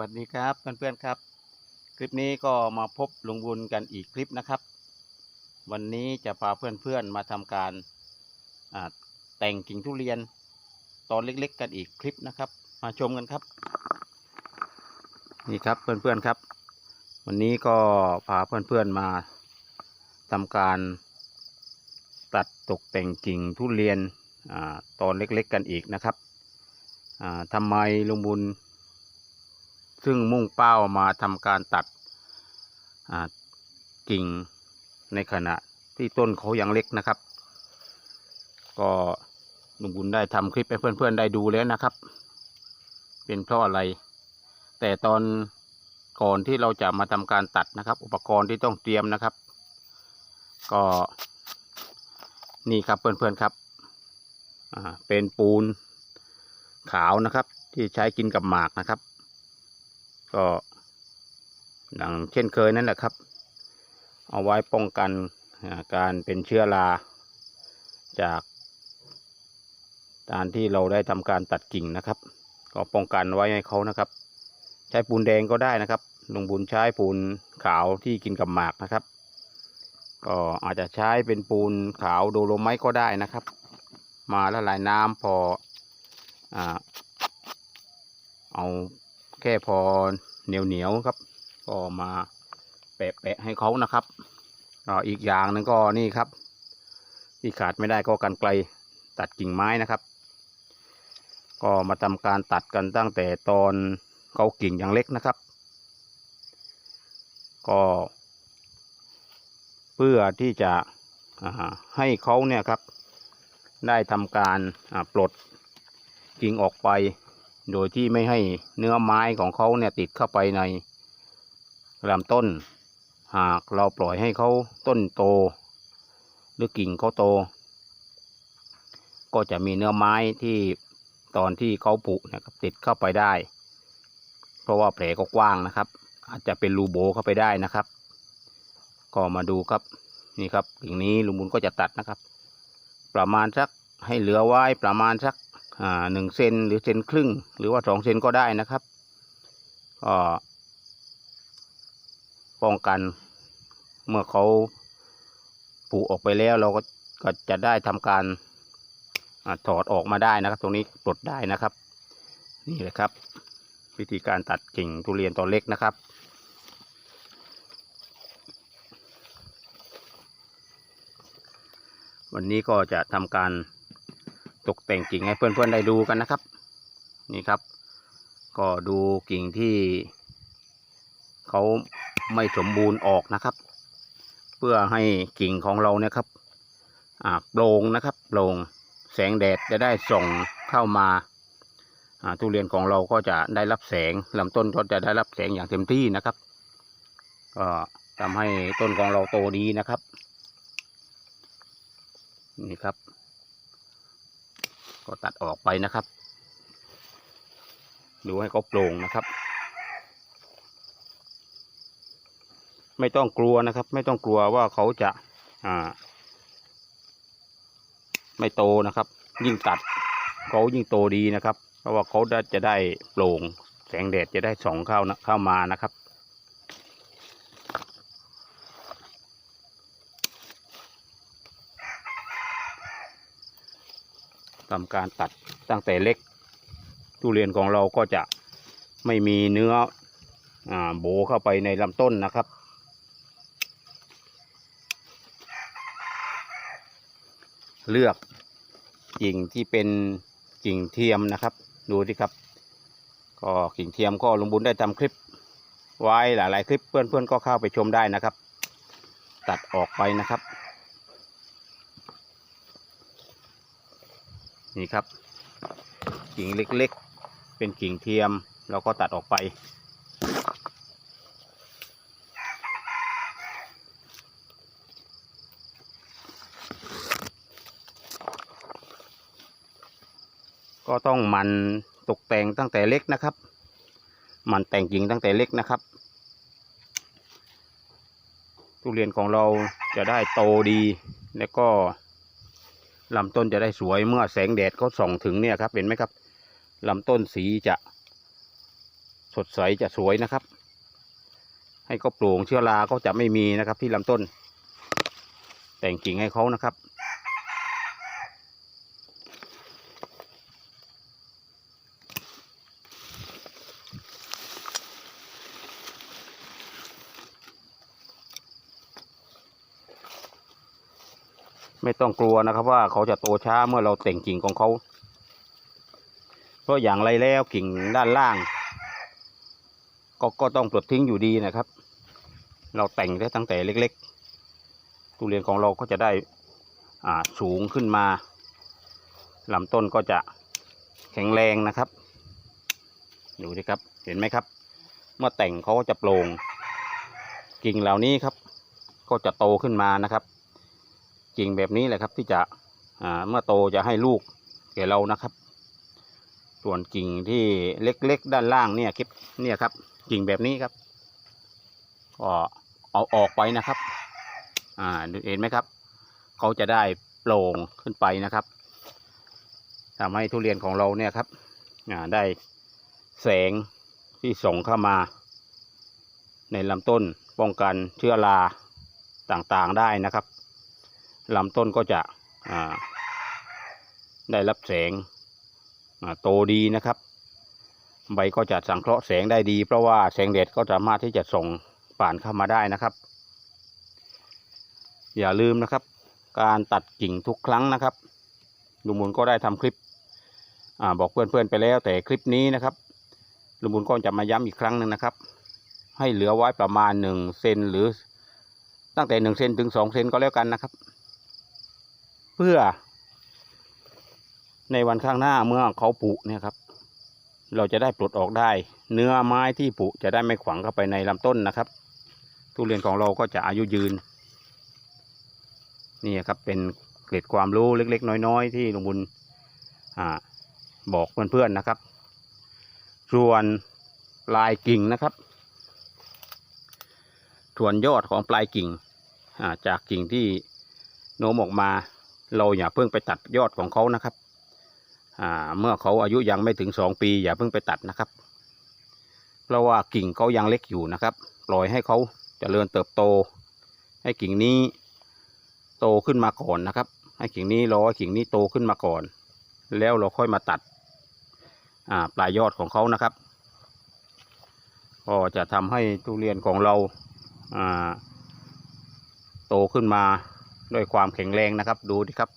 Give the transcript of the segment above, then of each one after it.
วัสดีครับเพื่อนๆครับ คลิปนี้ก็มาพบลุงบุญกันอีกคลิปนะครับ วันนี้จะพาเพื่อนๆมาทำการแต่งกิ่งทุเรียนตอนเล็กๆ กันอีกคลิปนะครับ มาชมกันครับ นี่ครับเพื่อนๆครับ วันนี้ก็พาเพื่อนๆมาทำการตัดตกแต่งกิ่งทุเรียนอตอนเล็กๆ กันอีกนะครับอ่าทำไมลุงบุญ ซึ่งมุ่งเป้ามาทำการตัดกิ่งในขณะที่ต้นเขายังเล็กนะครับ ก็ลุงบุญได้ทำคลิปให้เพื่อนๆได้ดูแล้วนะครับ เป็นเพราะอะไร แต่ตอนก่อนที่เราจะมาทำการตัดนะครับ อุปกรณ์ที่ต้องเตรียมนะครับ ก็นี่ครับเพื่อนๆครับเป็นปูนขาวนะครับ ที่ใช้กินกับหมากนะครับ ก็ดังเช่นเคยนั่นแหละครับ เอาไว้ป้องกันการเป็นเชื้อราจากการที่เราได้ทำการตัดกิ่งนะครับ ก็ป้องกันไว้ให้เขานะครับ ใช้ปูนแดงก็ได้นะครับลุงบุญใช้ปูนขาวที่กินกับหมากนะครับ ก็อาจจะใช้เป็นปูนขาวโดโลไมต์ก็ได้นะครับ มาละลายน้ำพออเอา แค่พอเหนียวเหนียวๆครับ ก็มาแปะๆให้เขานะครับอีกอย่างหนึงก็นี่ครับ ที่ขาดไม่ได้ก็กันไกลตัดกิ่งไม้นะครับ ก็มาทำการตัดกันตั้งแต่ตอนเขากิ่งยังเล็กนะครับ ก็เพื่อที่จะให้เขาเนี่ยครับ ได้ทำการปลดกิ่งออกไป โดยที่ไม่ให้เนื้อไม้ของเขาเนี่ยติดเข้าไปในลำต้น หากเราปล่อยให้เขาต้นโต หรือกิ่งเขาโต ก็จะมีเนื้อไม้ที่ตอนที่เขาผุนะครับติดเข้าไปได้ เพราะว่าแผลก็กว้างนะครับ อาจจะเป็นรูโบเข้าไปได้นะครับ ก็มาดูครับนี่ครับกิ่งนี้ลุงบุญก็จะตัดนะครับ ประมาณสักให้เหลือไว้ประมาณสัก หนึ่งเซนหรือเซนครึ่ง หรือว่าสองเซนก็ได้นะครับก็ป้องกันเมื่อเขาปลูกออกไปแล้วเราก็ก็จะได้ทำการอถอดออกมาได้นะครับ ตรงนี้ปลดได้นะครับ นี่แหละครับ วิธีการตัดกิ่งทุเรียนตอนเล็กนะครับวันนี้ก็จะทำการ ตกแต่งกิ่งให้เพื่อนๆได้ดูกันนะครับ นี่ครับ ก็ดูกิ่งที่เขาไม่สมบูรณ์ออกนะครับ เพื่อให้กิ่งของเราเนี่ยครับอ่าโปร่งนะครับโปร่งแสงแดดจะได้ส่องเข้ามาอ่าทุเรียนของเราก็จะได้รับแสงลำต้นก็จะได้รับแสงอย่างเต็มที่นะครับ ก็ทำให้ต้นของเราโตดีนะครับ นี่ครับ ก็ตัดออกไปนะครับ ดูให้เขาโปร่งนะครับ ไม่ต้องกลัวนะครับ ไม่ต้องกลัวว่าเขาจะอ่า ไม่โตนะครับ ยิ่งตัดเขายิ่งโตดีนะครับ เพราะว่าเขาจะได้โปร่งแสงแดดจะได้ส่องเข้านะเข้ามานะครับ ทำการตัดตั้งแต่เล็ก ทุเรียนของเราก็จะไม่มีเนื้ออโบเข้าไปในลำต้นนะครับ เลือกกิ่งที่เป็นกิ่งเทียมนะครับ ดูสิครับ ก็กิ่งเทียมก็ลุงบุญได้ทำคลิปไว้หลาย ๆ คลิปเพื่อนๆก็เข้าไปชมได้นะครับ ตัดออกไปนะครับ นี่ครับ กิ่งเล็กๆ เป็นกิ่งเทียมเราก็ตัดออกไป ก็ต้องมันตกแต่งตั้งแต่เล็กนะครับ มันแต่งกิ่งตั้งแต่เล็กนะครับทุเรียนของเราจะได้โตดี แล้วก็ ลำต้นจะได้สวยเมื่อแสงแดดเขาส่องถึงเนี่ยครับเห็นไหมครับลำต้นสีจะสดใสจะสวยนะครับ ให้เขาโปร่งเชื้อราเขาจะไม่มีนะครับที่ลำต้น แต่งกิ่งให้เขานะครับ ไม่ต้องกลัวนะครับว่าเขาจะโตช้าเมื่อเราแต่งกิ่งของเขา เพราะอย่างไรแล้วกิ่งด้านล่าง ก็ก็ต้องปลดทิ้งอยู่ดีนะครับ เราแต่งได้ตั้งแต่เล็กๆทุเรียนของเราก็จะได้อ่าสูงขึ้นมาลำต้นก็จะแข็งแรงนะครับดูดิครับเห็นไหมครับ เมื่อแต่งเขาก็จะโปร่งกิ่งเหล่านี้ครับ ก็จะโตขึ้นมานะครับ กิ่งแบบนี้แหละครับที่จะเมื่อโตจะให้ลูกแก่เรานะครับ ส่วนกิ่งที่เล็กๆ ด้านล่างเนี่ยคลิปเนี่ยครับ กิ่งแบบนี้ครับก็เอาออกไปนะครับ อ่าเห็นไหมครับ เขาจะได้โปร่งขึ้นไปนะครับทำให้ทุเรียนของเราเนี่ยครับอ่าได้แสงที่ส่งเข้ามา ในลำต้นป้องกันเชื้อราต่างๆได้นะครับ ลำต้นก็จะได้รับแสงโตดีนะครับ ใบก็จะสังเคราะห์แสงได้ดี เพราะว่าแสงแดดก็สามารถที่จะส่งผ่านเข้ามาได้นะครับ อย่าลืมนะครับ การตัดกิ่งทุกครั้งนะครับลุงบุญก็ได้ทำคลิปอบอกเพื่อนๆไปแล้ว แต่คลิปนี้นะครับลุงบุญก็จะมาย้ำอีกครั้งหนึ่งนะครับ ให้เหลือไว้ประมาณหนึ่งเซนหรือตั้งแต่หนึ่งเซนถึงสองเซนก็แล้วกันนะครับ เพื่อ ในวันข้างหน้าเมื่อเขาปุเนี่ยครับ เราจะได้ปลดออกได้ เนื้อไม้ที่ปุจะได้ไม่ขวางเข้าไปในลำต้นนะครับ ทุเรียนของเราก็จะอายุยืน นี่ครับเป็นเกร็ดความรู้เล็ก ๆ น้อย ๆ ที่ลุงบุญอ่บอกเพื่อนๆนะครับ ส่วนปลายกิ่งนะครับส่วนยอดของปลายกิ่งจากกิ่งที่โน้มออกมา เราอย่าเพิ่งไปตัดยอดของเขานะครับเมื่อเขาอายุยังไม่ถึงสองปี อย่าเพิ่งไปตัดนะครับ เพราะว่ากิ่งเขายังเล็กอยู่นะครับ ปล่อยให้เขาเจริญเติบโต ให้กิ่งนี้โตขึ้นมาก่อนนะครับ ให้กิ่งนี้รอให้กิ่งนี้โตขึ้นมาก่อน แล้วเราค่อยมาตัดปลายยอดของเขานะครับ ก็จะทำให้ทุเรียนของเราโตขึ้นมา ด้วยความแข็งแรงนะครับ ดูดิครับ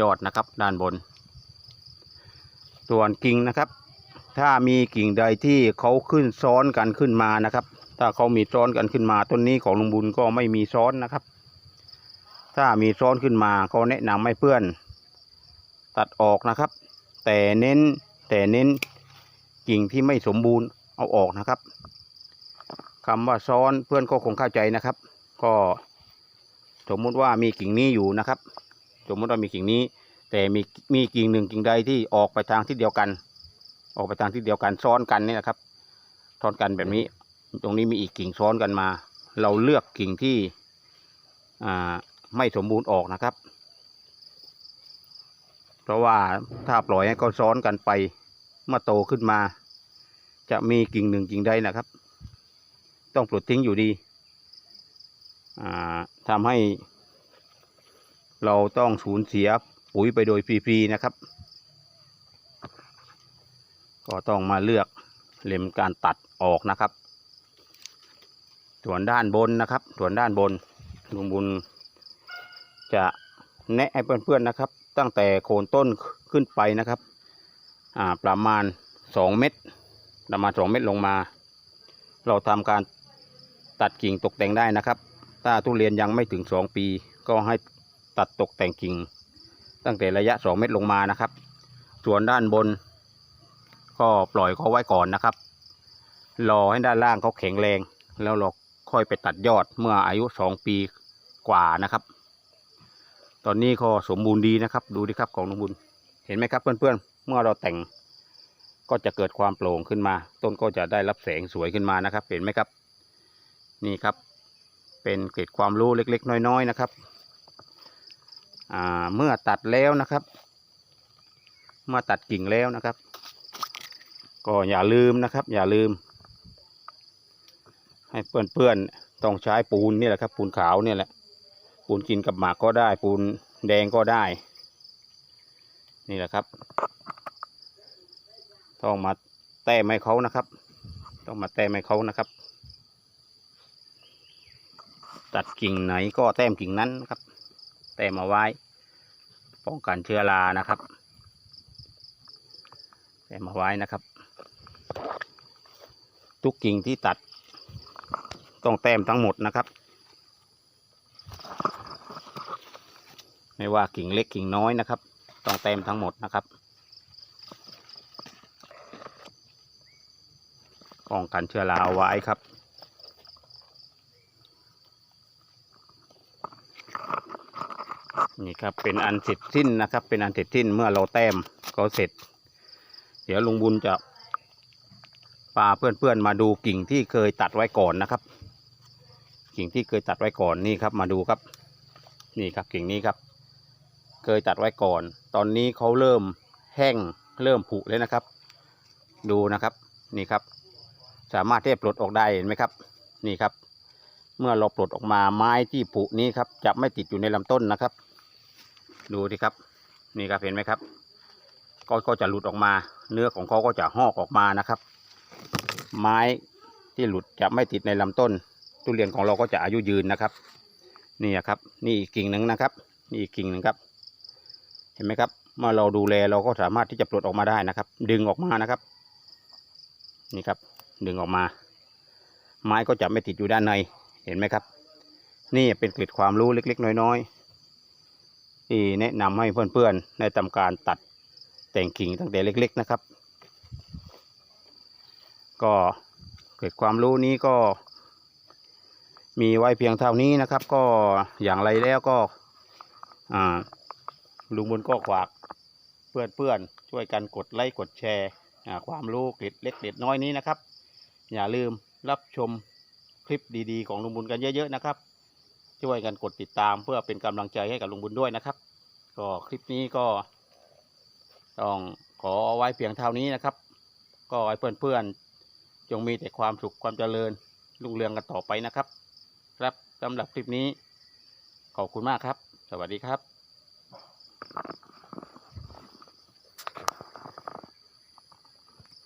ยอดนะครับด้านบน ส่วนกิ่งนะครับ ถ้ามีกิ่งใดที่เขาขึ้นซ้อนกันขึ้นมานะครับ ถ้าเขามีซ้อนกันขึ้นมาต้นนี้ของลุงบุญก็ไม่มีซ้อนนะครับ ถ้ามีซ้อนขึ้นมาก็แนะนำให้เพื่อน ตัดออกนะครับ แต่เน้นแต่เน้นกิ่งที่ไม่สมบูรณ์เอาออกนะครับคำว่าซ้อนเพื่อนก็คงเข้าใจนะครับ ก็ สมมุติว่ามีกิ่งนี้อยู่นะครับ สมมุติว่ามีกิ่งนี้ แต่มีมีกิ่งหนึ่งกิ่งใดที่ออกไปทางทิศเดียวกัน ออกไปทางทิศเดียวกันซ้อนกันนี่นะครับซ้อนกันแบบนี้ ตรงนี้มีอีกกิ่งซ้อนกันมา เราเลือกกิ่งที่อ่าไม่สมบูรณ์ออกนะครับ เพราะว่าถ้าปล่อยให้เขาซ้อนกันไปเมื่อโตขึ้นมา จะมีกิ่งหนึ่งกิ่งใดนะครับ ต้องปลดทิ้งอยู่ดี ทำให้เราต้องสูญเสียปุ๋ยไปโดยฟรีๆนะครับ ก็ต้องมาเลือกเล็มการตัดออกนะครับ ส่วนด้านบนนะครับ ส่วนด้านบนลุงบุญจะแนะให้เพื่อนๆนะครับ ตั้งแต่โคนต้นขึ้นไปนะครับอ่าประมาณสองเม็ดประมาณสองเม็ดลงมา เราทำการตัดกิ่งตกแต่งได้นะครับ ถ้าทุเรียนยังไม่ถึงสองปี ก็ให้ตัดตกแต่งกิ่ง ตั้งแต่ระยะสองเมตรลงมานะครับ ส่วนด้านบน ก็ปล่อยเขาไว้ก่อนนะครับ รอให้ด้านล่างเขาแข็งแรง แล้วเราค่อยไปตัดยอดเมื่ออายุสองปีกว่านะครับ ตอนนี้ก็สมบูรณ์ดีนะครับ ดูดิครับของลุงบุญ เห็นไหมครับเพื่อนๆ เมื่อเราแต่งก็จะเกิดความโปร่งขึ้นมา ต้นก็จะได้รับแสงสวยขึ้นมานะครับ เห็นไหมครับ นี่ครับ เป็นเกร็ดความรู้เล็กๆ น้อยๆนะครับเมื่อตัดแล้วนะครับ เมื่อตัดกิ่งแล้วนะครับ ก็อย่าลืมนะครับ อย่าลืม ให้เพื่อนๆต้องใช้ปูนนี่แหละครับ ปูนขาวเนี่ยแหละ ปูนกินกับหมากก็ได้ ปูนแดงก็ได้ นี่แหละครับ ต้องมาแต้มให้เขานะครับ ต้องมาแต้มให้เขานะครับ ตัดกิ่งไหนก็แต้มกิ่งนั้นครับ แต้มเอาไว้ ป้องกันเชื้อรานะครับ แต้มเอาไว้นะครับ ทุกกิ่งที่ตัด ต้องแต้มทั้งหมดนะครับ ไม่ว่ากิ่งเล็กกิ่งน้อยนะครับ ต้องแต้มทั้งหมดนะครับ ป้องกันเชื้อราเอาไว้ครับ นี่ครับเป็นอันเสร็จสิ้นนะครับ เป็นอันเสร็จสิ้นเมื่อเราแต้มเขาเสร็จ เดี๋ยวลุงบุญจะพาเพื่อนๆมาดูกิ่งที่เคยตัดไว้ก่อนนะครับ กิ่งที่เคยตัดไว้ก่อนนี่ครับมาดูครับ นี่ครับกิ่งนี้ครับ เคยตัดไว้ก่อน ตอนนี้เขาเริ่มแห้งเริ่มผุเลยนะครับ ดูนะครับนี่ครับ สามารถที่จะปลดออกได้เห็นไหมครับ นี่ครับ เมื่อเราปลดออกมาไม้ที่ผุนี้ครับ จะไม่ติดอยู่ในลำต้นนะครับ ดูดิครับ นี่ครับเห็นไหมครับ ก็ก็จะหลุดออกมา เนื้อของเขาก็จะหอกออกมานะครับ ไม้ที่หลุดจะไม่ติดในลำต้น ทุเรียนของเราก็จะอายุยืนนะครับนี่ครับ นี่อีกกิ่งหนึ่งนะครับ นี่อีกกิ่งหนึ่งครับ เห็นไหมครับ เมื่อเราดูแลเราก็สามารถที่จะปลดออกมาได้นะครับ ดึงออกมานะครับ นี่ครับ ดึงออกมา ไม้ก็จะไม่ติดอยู่ด้านใน เห็นไหมครับ นี่เป็นเกร็ดความรู้เล็ก ๆ น้อย ๆ ที่แนะนำให้เพื่อนๆได้ทำการตัดแต่งกิ่งตั้งแต่เล็ก ๆนะครับ ก็เกร็ดความรู้นี้ก็ มีไว้เพียงเท่านี้นะครับ ก็อย่างไรแล้วก็ลุงบุญก็ฝากเพื่อนๆช่วยกันกดไลค์กดแชร์ความรู้เกร็ดเล็กเกร็ดน้อยนี้นะครับ อย่าลืมรับชมคลิปดีๆ ของลุงบุญกันเยอะ ๆ นะครับ ช่วยกันกดติดตามเพื่อเป็นกำลังใจให้กับลุงบุญด้วยนะครับ ก็คลิปนี้ก็ต้องขอเอาไว้เพียงเท่านี้นะครับ ก็ให้เพื่อนๆจงมีแต่ความสุขความเจริญรุ่งเรืองกันต่อไปนะครับ ครับสำหรับคลิปนี้ขอบคุณมากครับ สวัสดีครับ